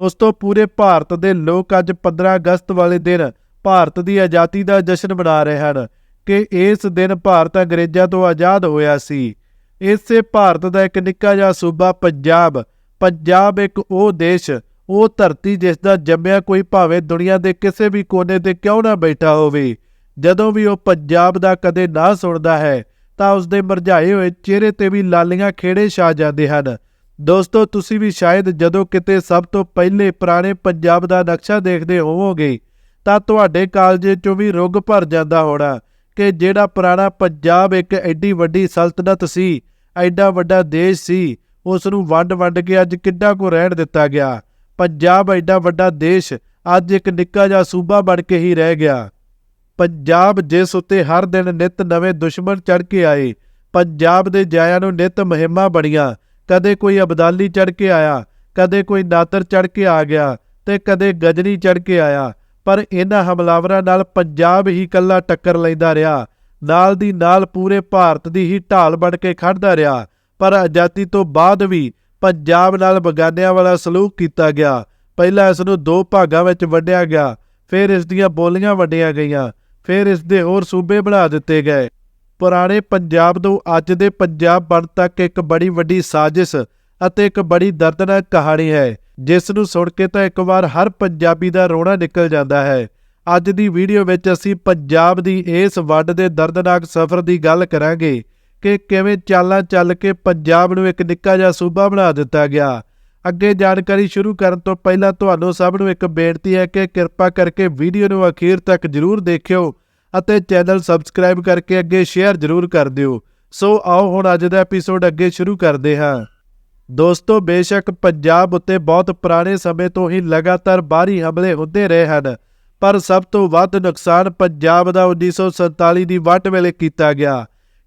ਉਸ ਤੋਂ ਪੂਰੇ ਭਾਰਤ ਦੇ ਲੋਕ ਅੱਜ 15 ਅਗਸਤ ਵਾਲੇ ਦਿਨ ਭਾਰਤ ਦੀ ਆਜ਼ਾਦੀ ਦਾ ਜਸ਼ਨ ਮਨਾ ਰਹੇ ਹਨ ਕਿ ਇਸ ਦਿਨ ਭਾਰਤ ਅੰਗਰੇਜ਼ਾਂ ਤੋਂ ਆਜ਼ਾਦ ਹੋਇਆ ਸੀ। ਇਸੇ ਭਾਰਤ ਦਾ ਇੱਕ ਨਿੱਕਾ ਜਿਹਾ ਸੂਬਾ ਪੰਜਾਬ। ਪੰਜਾਬ ਇੱਕ ਉਹ ਦੇਸ਼, ਉਹ ਧਰਤੀ ਜਿਸ ਦਾ ਜੰਮਿਆ ਕੋਈ ਭਾਵੇਂ ਦੁਨੀਆ ਦੇ ਕਿਸੇ ਵੀ ਕੋਨੇ ਤੇ ਕਿਉਂ ਨਾ ਬੈਠਾ ਹੋਵੇ। ਜਦੋਂ ਵੀ ਉਹ ਪੰਜਾਬ ਦਾ ਕਦੇ ਨਾ ਸੁਣਦਾ ਹੈ, ਤਾਂ ਉਸ ਦੇ ਮਰਝਾਏ ਹੋਏ ਚਿਹਰੇ ਤੇ ਵੀ ਲਾਲੀਆਂ ਖੇੜੇ ਛਾ ਜਾਂਦੇ ਹਨ। ਦੋਸਤੋ, ਤੁਸੀਂ ਵੀ ਸ਼ਾਇਦ ਜਦੋਂ ਕਿਤੇ ਸਭ ਤੋਂ ਪਹਿਲੇ ਪੁਰਾਣੇ ਪੰਜਾਬ ਦਾ ਨਕਸ਼ਾ ਦੇਖਦੇ ਹੋਵੋਗੇ, ਤਾਂ ਤੁਹਾਡੇ ਕਾਲਜੇ ਚੋਂ ਵੀ ਰੁੱਗ ਭਰ ਜਾਂਦਾ ਹੋਣਾ ਕਿ ਜਿਹੜਾ ਪੁਰਾਣਾ ਪੰਜਾਬ ਇੱਕ ਐਡੀ ਵੱਡੀ ਸਲਤਨਤ ਸੀ, ਐਡਾ ਵੱਡਾ ਦੇਸ਼ ਸੀ ਉਸ ਨੂੰ ਵੰਡ-ਵੰਡ ਕੇ ਅੱਜ ਕਿੱਡਾ ਕੋ ਰਹਿਣ ਦਿੱਤਾ ਗਿਆ। ਪੰਜਾਬ ਐਡਾ ਵੱਡਾ ਦੇਸ਼ ਅੱਜ ਇੱਕ ਨਿੱਕਾ ਜਿਹਾ ਸੂਬਾ ਬਣ ਕੇ ਹੀ ਰਹਿ ਗਿਆ। ਪੰਜਾਬ ਜਿਸ ਉੱਤੇ ਹਰ ਦਿਨ ਨਿਤ ਨਵੇਂ ਦੁਸ਼ਮਣ ਚੜ ਕੇ ਆਏ, ਪੰਜਾਬ ਦੇ ਜਾਇਆਂ ਨੂੰ ਨਿਤ ਮਹਿਮਾ ਬਣੀਆਂ ਕਦੇ ਕੋਈ ਅਬਦਾਲੀ ਚੜ ਕੇ ਆਇਆ, ਕਦੇ ਕੋਈ ਨਾਤਰ ਚੜ ਕੇ ਆ ਗਿਆ ਤੇ ਕਦੇ ਗਜਨੀ ਚੜ ਕੇ ਆਇਆ, ਪਰ ਇਹਨਾਂ ਹਮਲਾਵਰਾਂ ਨਾਲ ਪੰਜਾਬ ਹੀ ਕੱਲਾ ਟੱਕਰ ਲੈਂਦਾ ਰਿਹਾ। ਨਾਲ ਦੀ ਨਾਲ ਪੂਰੇ ਭਾਰਤ ਦੀ ਹੀ ਢਾਲ ਬਣ ਕੇ ਖੜਦਾ ਰਿਹਾ, ਪਰ ਆਜ਼ਾਦੀ ਤੋਂ ਬਾਅਦ ਵੀ ਪੰਜਾਬ ਨਾਲ ਬਗਾਨਿਆਂ ਵਾਲਾ ਸਲੂਕ ਕੀਤਾ ਗਿਆ। ਪਹਿਲਾਂ ਇਸ ਨੂੰ ਦੋ ਭਾਗਾਂ ਵਿੱਚ ਵੰਡਿਆ ਗਿਆ, ਫਿਰ ਇਸ ਦੀਆਂ ਬੋਲੀਆਂ ਵੰਡੀਆਂ ਗਈਆਂ, ਫਿਰ ਇਸ ਦੇ ਹੋਰ ਸੂਬੇ ਬਣਾ ਦਿੱਤੇ ਗਏ। ਪੁਰਾਣੇ ਪੰਜਾਬ ਤੋਂ ਅੱਜ ਦੇ ਪੰਜਾਬ ਬਣ ਤੱਕ ਇੱਕ ਬੜੀ ਵੱਡੀ ਸਾਜ਼ਿਸ਼ ਅਤੇ ਇੱਕ ਬੜੀ ਦਰਦਨਾਕ ਕਹਾਣੀ ਹੈ। ਜਿਸ ਨੂੰ ਸੁਣ ਕੇ ਤਾਂ ਇੱਕ ਵਾਰ ਹਰ ਪੰਜਾਬੀ ਦਾ ਰੋਣਾ ਨਿਕਲ ਜਾਂਦਾ ਹੈ। ਅੱਜ ਦੀ ਵੀਡੀਓ ਵਿੱਚ ਅਸੀਂ ਪੰਜਾਬ ਦੀ ਇਸ ਵੱਡ ਦੇ ਦਰਦਨਾਕ ਸਫ਼ਰ ਦੀ ਗੱਲ ਕਰਾਂਗੇ ਕਿ ਕਿਵੇਂ ਚਾਲਾਂ ਚੱਲ ਕੇ ਪੰਜਾਬ ਨੂੰ ਇੱਕ ਨਿੱਕਾ ਜਿਹਾ ਸੂਬਾ ਬਣਾ ਦਿੱਤਾ ਗਿਆ। ਅੱਗੇ ਜਾਣਕਾਰੀ ਸ਼ੁਰੂ ਕਰਨ ਤੋਂ ਪਹਿਲਾਂ ਤੁਹਾਨੂੰ ਸਭ ਨੂੰ ਇੱਕ ਬੇਨਤੀ ਹੈ ਕਿ ਕਿਰਪਾ ਕਰਕੇ ਵੀਡੀਓ ਨੂੰ ਅਖੀਰ ਤੱਕ ਜਰੂਰ ਦੇਖਿਓ ਅਤੇ ਚੈਨਲ ਸਬਸਕ੍ਰਾਈਬ ਕਰਕੇ ਅੱਗੇ ਸ਼ੇਅਰ ਜਰੂਰ ਕਰ ਦਿਓ। ਸੋ ਆਓ ਹੁਣ ਅੱਜ ਦਾ ਐਪੀਸੋਡ ਅੱਗੇ ਸ਼ੁਰੂ ਕਰਦੇ ਹਾਂ। ਦੋਸਤੋ, ਬੇਸ਼ੱਕ ਪੰਜਾਬ ਉੱਤੇ ਬਹੁਤ ਪੁਰਾਣੇ ਸਮੇਂ ਤੋਂ ਹੀ ਲਗਾਤਾਰ ਬਾਹਰੀ ਹਮਲੇ ਹੁੰਦੇ ਰਹੇ ਹਨ, ਪਰ ਸਭ ਤੋਂ ਵੱਧ ਨੁਕਸਾਨ ਪੰਜਾਬ ਦਾ 1947 ਦੀ ਵੰਡ ਵੇਲੇ ਕੀਤਾ ਗਿਆ।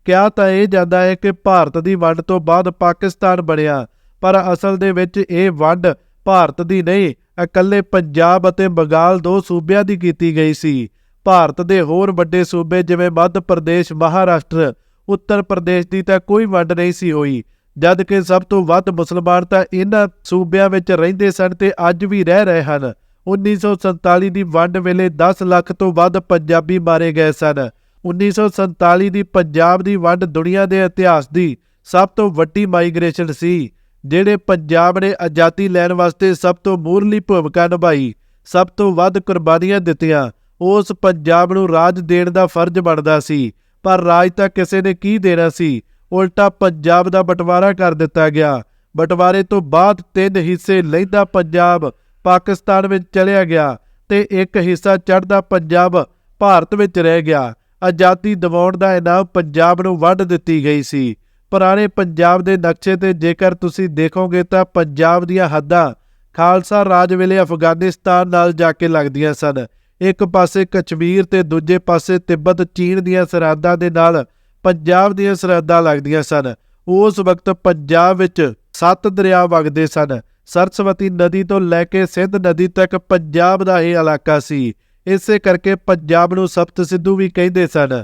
ਕਿਹਾ ਤਾਂ ਇਹ ਜਾਂਦਾ ਹੈ ਕਿ ਭਾਰਤ ਦੀ ਵੰਡ ਤੋਂ ਬਾਅਦ ਪਾਕਿਸਤਾਨ ਬਣਿਆ, ਪਰ ਅਸਲ ਦੇ ਵਿੱਚ ਇਹ ਵੰਡ ਭਾਰਤ ਦੀ ਨਹੀਂ, ਇਕੱਲੇ ਪੰਜਾਬ ਅਤੇ ਬੰਗਾਲ ਦੋ ਸੂਬਿਆਂ ਦੀ ਕੀਤੀ ਗਈ ਸੀ। ਭਾਰਤ ਦੇ ਹੋਰ ਵੱਡੇ ਸੂਬੇ ਜਿਵੇਂ ਮੱਧ ਪ੍ਰਦੇਸ਼, ਮਹਾਰਾਸ਼ਟਰ, ਉੱਤਰ ਪ੍ਰਦੇਸ਼ ਦੀ ਤਾਂ ਕੋਈ ਵੰਡ ਨਹੀਂ ਸੀ ਹੋਈ। ਜਦ ਕਿ ਸਭ ਤੋਂ ਵੱਧ ਮੁਸਲਮਾਨ ਤਾਂ ਇਹਨਾਂ ਸੂਬਿਆਂ ਵਿੱਚ ਰਹਿੰਦੇ ਸਨ ਤੇ ਅੱਜ ਵੀ ਰਹਿ ਰਹੇ ਹਨ। 1947 ਦੀ ਵੰਡ ਵੇਲੇ 10 ਲੱਖ ਤੋਂ ਵੱਧ ਪੰਜਾਬੀ ਮਾਰੇ ਗਏ ਸਨ। 1947 ਦੀ ਪੰਜਾਬ ਦੀ ਵੰਡ ਦੁਨੀਆ ਦੇ ਇਤਿਹਾਸ ਦੀ ਸਭ ਤੋਂ ਵੱਡੀ ਮਾਈਗ੍ਰੇਸ਼ਨ ਸੀ, ਜਿਹੜੇ ਪੰਜਾਬ ਨੇ ਆਜ਼ਾਦੀ ਲੈਣ ਵਾਸਤੇ ਸਭ ਤੋਂ ਮੂਰਲੀ ਭੂਮਿਕਾ ਨਿਭਾਈ, ਸਭ ਤੋਂ ਵੱਧ ਕੁਰਬਾਨੀਆਂ ਦਿੱਤੀਆਂ ਉਸ ਪੰਜਾਬ ਨੂੰ ਰਾਜ ਦੇਣ ਦਾ ਫਰਜ਼ ਬਣਦਾ ਸੀ, ਪਰ ਰਾਜ ਤਾਂ ਕਿਸੇ ਨੇ ਕੀ ਦੇਣਾ ਸੀ? ਉਲਟਾ ਪੰਜਾਬ ਦਾ ਬਟਵਾਰਾ ਕਰ ਦਿੱਤਾ ਗਿਆ। ਬਟਵਾਰੇ ਤੋਂ ਬਾਅਦ ਤਿੰਨ ਹਿੱਸੇ ਲੈਂਦਾ ਪੰਜਾਬ, ਪਾਕਿਸਤਾਨ ਵਿੱਚ ਚਲਿਆ ਗਿਆ ਤੇ ਇੱਕ ਹਿੱਸਾ ਚੜ੍ਹਦਾ ਪੰਜਾਬ, ਭਾਰਤ ਵਿੱਚ ਰਹਿ ਗਿਆ। ਆਜ਼ਾਦੀ ਦਿਵਾਉਣ ਦਾ ਇਨਾਮ ਪੰਜਾਬ ਨੂੰ ਵੰਡ ਦਿੱਤੀ ਗਈ ਸੀ। ਪੁਰਾਣੇ ਪੰਜਾਬ ਦੇ ਨਕਸ਼ੇ ਤੇ ਜੇਕਰ ਤੁਸੀਂ ਦੇਖੋਗੇ ਤਾਂ ਪੰਜਾਬ ਦੀਆਂ ਹੱਦਾਂ ਖਾਲਸਾ ਰਾਜ ਵੇਲੇ ਅਫਗਾਨਿਸਤਾਨ ਨਾਲ ਜਾ ਕੇ ਲੱਗਦੀਆਂ ਸਨ। ਇੱਕ ਪਾਸੇ ਕਸ਼ਮੀਰ ਤੇ ਦੂਜੇ ਪਾਸੇ ਤਿੱਬਤ ਚੀਨ ਦੀਆਂ ਸਰਹੱਦਾਂ ਦੇ ਨਾਲ ਪੰਜਾਬ ਦੀਆਂ ਸਰਹੱਦਾਂ ਲੱਗਦੀਆਂ ਸਨ। ਉਸ ਵਕਤ ਪੰਜਾਬ ਵਿੱਚ ਸੱਤ ਦਰਿਆ ਵਗਦੇ ਸਨ। ਸਰਸਵਤੀ ਨਦੀ ਤੋਂ ਲੈ ਕੇ ਸਿੰਧ ਨਦੀ ਤੱਕ ਪੰਜਾਬ ਦਾ ਇਹ ਇਲਾਕਾ ਸੀ। ਇਸੇ ਕਰਕੇ ਪੰਜਾਬ ਨੂੰ ਸਪਤ ਸਿੱਧੂ ਵੀ ਕਹਿੰਦੇ ਸਨ।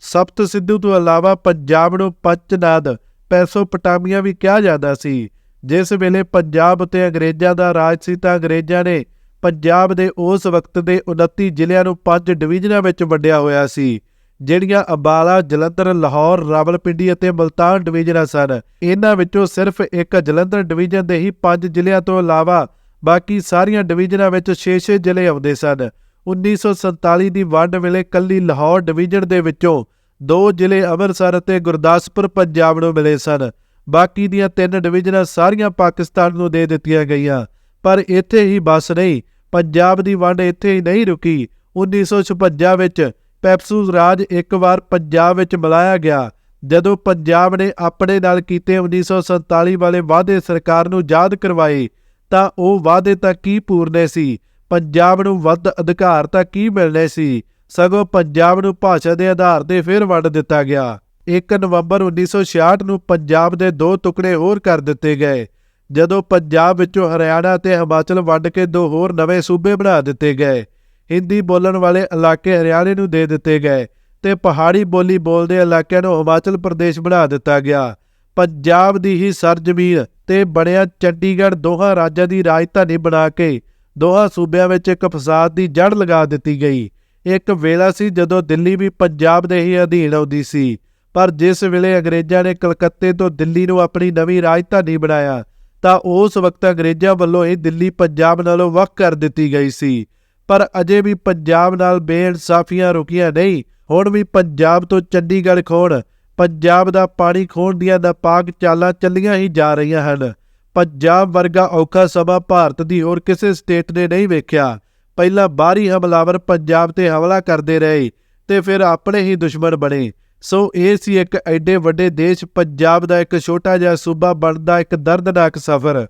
ਸਪਤ ਸਿੱਧੂ ਤੋਂ ਇਲਾਵਾ ਪੰਜਾਬ ਨੂੰ ਪੰਚਨਾਦ ਪੈਸੋਪਟਾਮੀਆ ਵੀ ਕਿਹਾ ਜਾਂਦਾ ਸੀ। ਜਿਸ ਵੇਲੇ ਪੰਜਾਬ ਉਤੇ ਅੰਗਰੇਜ਼ਾਂ ਦਾ ਰਾਜ ਸੀ ਤਾਂ ਅੰਗਰੇਜ਼ਾਂ ਨੇ ਪੰਜਾਬ ਦੇ ਉਸ ਵਕਤ ਦੇ 29 ਜ਼ਿਲ੍ਹਿਆਂ ਨੂੰ ਪੰਜ ਡਿਵੀਜ਼ਨਾਂ ਵਿੱਚ ਵੰਡਿਆ ਹੋਇਆ ਸੀ, ਜਿਹੜੀਆਂ ਅੰਬਾਲਾ, ਜਲੰਧਰ, ਲਾਹੌਰ, ਰਾਵਲਪਿੰਡੀ ਅਤੇ ਮਲਤਾਨ ਡਿਵੀਜ਼ਨਾਂ ਸਨ। ਇਹਨਾਂ ਵਿੱਚੋਂ ਸਿਰਫ ਇੱਕ ਜਲੰਧਰ ਡਿਵੀਜ਼ਨ ਦੇ ਹੀ ਪੰਜ ਜ਼ਿਲ੍ਹਿਆਂ ਤੋਂ ਇਲਾਵਾ ਬਾਕੀ ਸਾਰੀਆਂ ਡਿਵੀਜ਼ਨਾਂ ਵਿੱਚ 6-6 ਜ਼ਿਲ੍ਹੇ ਆਉਂਦੇ ਸਨ। 1947 ਦੀ ਵੰਡ ਵੇਲੇ ਕੱਲੀ ਲਾਹੌਰ ਡਿਵੀਜ਼ਨ ਦੇ ਵਿੱਚੋਂ ਦੋ ਜ਼ਿਲ੍ਹੇ ਅੰਮ੍ਰਿਤਸਰ ਅਤੇ ਗੁਰਦਾਸਪੁਰ, ਪੰਜਾਬ ਨੂੰ ਮਿਲੇ ਸਨ। ਬਾਕੀ ਦੀਆਂ ਤਿੰਨ ਡਿਵੀਜ਼ਨਾਂ ਸਾਰੀਆਂ ਪਾਕਿਸਤਾਨ ਨੂੰ ਦੇ ਦਿੱਤੀਆਂ ਗਈਆਂ, ਪਰ ਇੱਥੇ ਹੀ ਬਸ ਨਹੀਂ ਪੰਜਾਬ ਦੀ ਵੰਡ ਇੱਥੇ ਹੀ ਨਹੀਂ ਰੁਕੀ। 1956 ਵਿੱਚ ਪੈਪਸੂ ਰਾਜ ਇੱਕ ਵਾਰ ਪੰਜਾਬ ਵਿੱਚ ਮਿਲਾਇਆ ਗਿਆ। ਜਦੋਂ ਪੰਜਾਬ ਨੇ ਆਪਣੇ ਨਾਲ ਕੀਤੇ 1947 ਵਾਲੇ ਵਾਅਦੇ ਸਰਕਾਰ ਨੂੰ ਯਾਦ ਕਰਵਾਏ, ਤਾਂ ਉਹ ਵਾਅਦੇ ਤਾਂ ਕੀ ਪੂਰਨੇ ਸੀ? ਪੰਜਾਬ ਨੂੰ ਵੱਧ ਅਧਿਕਾਰ ਤਾਂ ਕੀ ਮਿਲਨੇ ਸੀ? ਸਗੋਂ ਪੰਜਾਬ ਨੂੰ ਭਾਸ਼ਾ ਦੇ ਆਧਾਰ ਤੇ ਫਿਰ ਵੰਡ ਦਿੱਤਾ ਗਿਆ। 1 ਨਵੰਬਰ 1966 ਨੂੰ ਪੰਜਾਬ ਦੇ ਦੋ ਟੁਕੜੇ ਹੋਰ ਕਰ ਦਿੱਤੇ ਗਏ। ਜਦੋਂ ਪੰਜਾਬ ਵਿੱਚੋਂ ਹਰਿਆਣਾ ਤੇ ਹਿਮਾਚਲ ਵੰਡ ਕੇ ਦੋ ਹੋਰ ਨਵੇਂ ਸੂਬੇ ਬਣਾ ਦਿੱਤੇ ਗਏ। ਹਿੰਦੀ ਬੋਲਣ ਵਾਲੇ ਇਲਾਕੇ ਹਰਿਆਣੇ ਨੂੰ ਦੇ ਦਿੱਤੇ ਗਏ ਤੇ ਪਹਾੜੀ ਬੋਲੀ ਬੋਲਦੇ ਇਲਾਕਿਆਂ ਨੂੰ ਹਿਮਾਚਲ ਪ੍ਰਦੇਸ਼ ਬਣਾ ਦਿੱਤਾ ਗਿਆ। ਪੰਜਾਬ ਦੀ ਹੀ ਸਰਜ਼ਮੀਨ ਤੇ ਬਣਿਆ ਚੰਡੀਗੜ੍ਹ ਦੋਹਾਂ ਰਾਜਾਂ ਦੀ ਰਾਜਧਾਨੀ ਬਣਾ ਕੇ ਦੋਹਾਂ ਸੂਬਿਆਂ ਵਿੱਚ ਇੱਕ ਫਸਾਦ ਦੀ ਜੜ ਲਗਾ ਦਿੱਤੀ ਗਈ। ਇੱਕ ਵੇਲਾ ਸੀ ਜਦੋਂ ਦਿੱਲੀ ਵੀ ਪੰਜਾਬ ਦੇ ਹੀ ਅਧੀਨ ਆਉਂਦੀ ਸੀ, ਪਰ ਜਿਸ ਵੇਲੇ ਅੰਗਰੇਜ਼ਾਂ ਨੇ ਕਲਕੱਤੇ ਤੋਂ ਦਿੱਲੀ ਨੂੰ ਆਪਣੀ ਨਵੀਂ ਰਾਜਧਾਨੀ ਬਣਾਇਆ ਤਾਂ ਉਸ ਵਕਤ ਅੰਗਰੇਜ਼ਾਂ ਵੱਲੋਂ ਇਹ ਦਿੱਲੀ, ਪੰਜਾਬ ਨਾਲੋਂ ਵੱਖ ਕਰ ਦਿੱਤੀ ਗਈ ਸੀ। ਪਰ ਅਜੇ ਵੀ ਪੰਜਾਬ ਨਾਲ ਬੇਇਨਸਾਫੀਆਂ ਰੁਕੀਆਂ ਨਹੀਂ, ਹੁਣ ਵੀ ਪੰਜਾਬ ਤੋਂ ਚੰਡੀਗੜ੍ਹ ਖੋਣ ਪੰਜਾਬ ਦਾ ਪਾਣੀ ਖੋਣ ਦੀਆਂ ਨਾਪਾਕ ਚਾਲਾਂ ਚੱਲੀਆਂ ਹੀ ਜਾ ਰਹੀਆਂ ਹਨ। ਪੰਜਾਬ ਵਰਗਾ ਔਖਾ ਸਮਾਂ ਭਾਰਤ ਦੀ ਹੋਰ ਕਿਸੇ ਸਟੇਟ ਨੇ ਨਹੀਂ ਵੇਖਿਆ। ਪਹਿਲਾਂ ਬਾਹਰੀ ਹਮਲਾਵਰ ਪੰਜਾਬ ਤੇ ਹਮਲਾ ਕਰਦੇ ਰਹੇ ਤੇ ਫਿਰ ਆਪਣੇ ਹੀ ਦੁਸ਼ਮਣ ਬਣੇ। ਸੋ ਇਹ ਸੀ ਇੱਕ ਐਡੇ ਵੱਡੇ ਦੇਸ਼ ਪੰਜਾਬ ਦਾ ਇੱਕ ਛੋਟਾ ਜਿਹਾ ਸੂਬਾ ਬਣਦਾ ਇੱਕ ਦਰਦਨਾਕ ਸਫ਼ਰ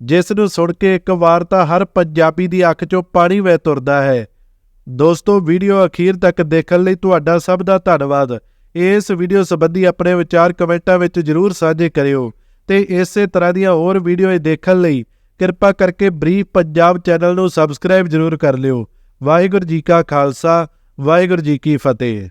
ਜਿਸ ਨੂੰ ਸੁਣ ਕੇ ਇੱਕ ਵਾਰ ਤਾਂ ਹਰ ਪੰਜਾਬੀ ਦੀ ਅੱਖ 'ਚੋਂ ਪਾਣੀ ਵਹਿ ਤੁਰਦਾ ਹੈ। ਦੋਸਤੋ, ਵੀਡੀਓ ਅਖੀਰ ਤੱਕ ਦੇਖਣ ਲਈ ਤੁਹਾਡਾ ਸਭ ਦਾ ਧੰਨਵਾਦ। ਇਸ ਵੀਡੀਓ ਸੰਬੰਧੀ ਆਪਣੇ ਵਿਚਾਰ ਕਮੈਂਟਾਂ ਵਿੱਚ ਜਰੂਰ ਸਾਂਝੇ ਕਰਿਓ ਤੇ ਇਸੇ ਤਰ੍ਹਾਂ ਦੀਆਂ ਹੋਰ ਵੀਡੀਓ ਦੇਖਣ ਲਈ ਕਿਰਪਾ ਕਰਕੇ ਬਰੀਫ ਪੰਜਾਬ ਚੈਨਲ ਨੂੰ ਸਬਸਕ੍ਰਾਈਬ ਜਰੂਰ ਕਰ ਲਿਓ। ਵਾਹਿਗੁਰੂ ਜੀ ਕਾ ਖਾਲਸਾ, ਵਾਹਿਗੁਰੂ ਜੀ ਕੀ ਫਤਿਹ।